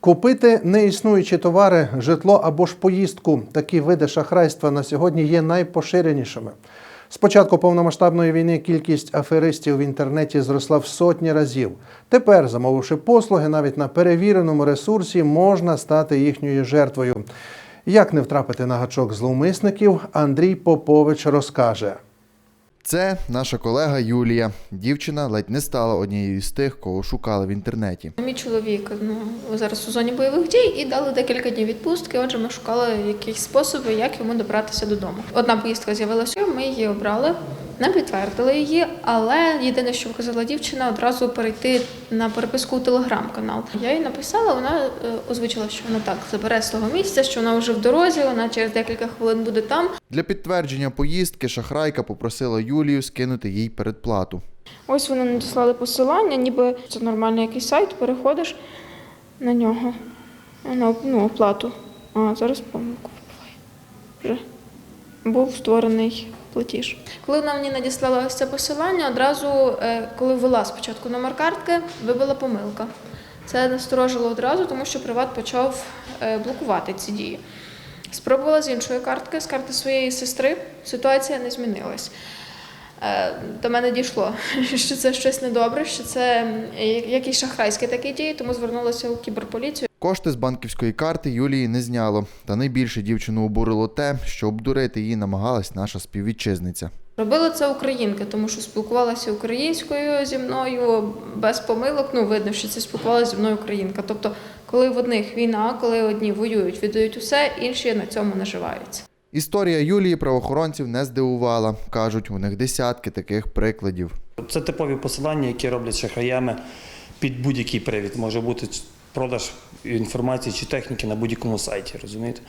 Купити неіснуючі товари, житло або ж поїздку. Такі види шахрайства на сьогодні є найпоширенішими. З початку повномасштабної війни кількість аферистів в інтернеті зросла в сотні разів. Тепер, замовивши послуги, навіть на перевіреному ресурсі можна стати їхньою жертвою. Як не втрапити на гачок зловмисників, Андрій Попович розкаже. Це наша колега Юлія. Дівчина ледь не стала однією з тих, кого шукали в інтернеті. Мій чоловік ну зараз у зоні бойових дій і дали декілька днів відпустки. Отже, ми шукали якісь способи, як йому добратися додому. Одна поїздка з'явилася, ми її обрали, не підтвердили її, але єдине, що вказала дівчина, одразу перейти на переписку у телеграм-канал. Я їй написала, вона е, озвучила, що вона так забере з того місця, що вона вже в дорозі, вона через декілька хвилин буде там. Для підтвердження поїздки шахрайка попросила Юлію скинути їй передплату. Ось вони надіслали посилання, ніби це нормальний якийсь сайт, переходиш на нього, на ну, оплату. А зараз помилку вибиває. Вже був створений платіж. Коли вона мені надіслала це посилання, одразу, е, коли ввела спочатку номер картки, вибила помилка. Це насторожило одразу, тому що приват почав е, блокувати ці дії. Спробувала з іншої картки, з карти своєї сестри. Ситуація не змінилась. Е, До мене дійшло, що це щось недобре, що це якісь шахрайські такі дії, тому звернулася у кіберполіцію. Кошти з банківської карти Юлії не зняло. Та найбільше дівчину обурило те, що обдурити її намагалась наша співвітчизниця. Робила це українки, тому що спілкувалася українською зі мною без помилок. Ну, видно, що це спілкувалася зі мною українка. Тобто, коли в одних війна, коли одні воюють, віддають усе, інші на цьому наживаються. Історія Юлії правоохоронців не здивувала. кажуть, у них десятки таких прикладів. Це типові посилання, які роблять шахраями під будь-який привід. Може бути продаж інформації чи техніки на будь-якому сайті, розумієте?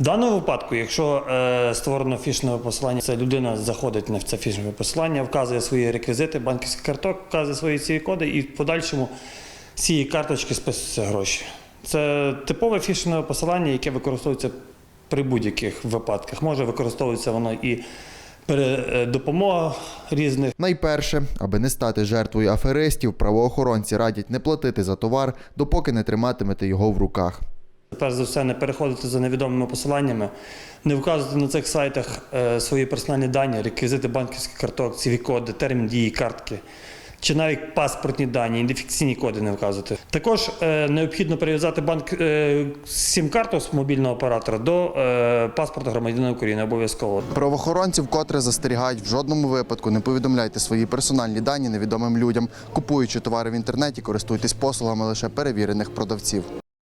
В даному випадку, якщо е, створено фішингове посилання, це людина заходить на це фішингове посилання, вказує свої реквізити, банківський карток, вказує свої ці коди і в подальшому з цієї карточки списуються гроші. Це типове фішингове посилання, яке використовується при будь-яких випадках. Може використовуватися воно і е, різних. Найперше, аби не стати жертвою аферистів, правоохоронці радять не платити за товар, допоки не триматимете його в руках. Перш за все, не переходити за невідомими посиланнями, не вказувати на цих сайтах е, свої персональні дані, реквізити банківських карток, ціві коди, термін дії картки, чи навіть паспортні дані, ідентифікаційні коди не вказувати. Також е, необхідно прив'язати банк е, сім-карту з мобільного оператора до е, паспорта громадянина України обов'язково. правоохоронців, вкотре застерігають в жодному випадку не повідомляйте свої персональні дані невідомим людям. Купуючи товари в інтернеті, користуйтесь послугами лише перевірених продавців.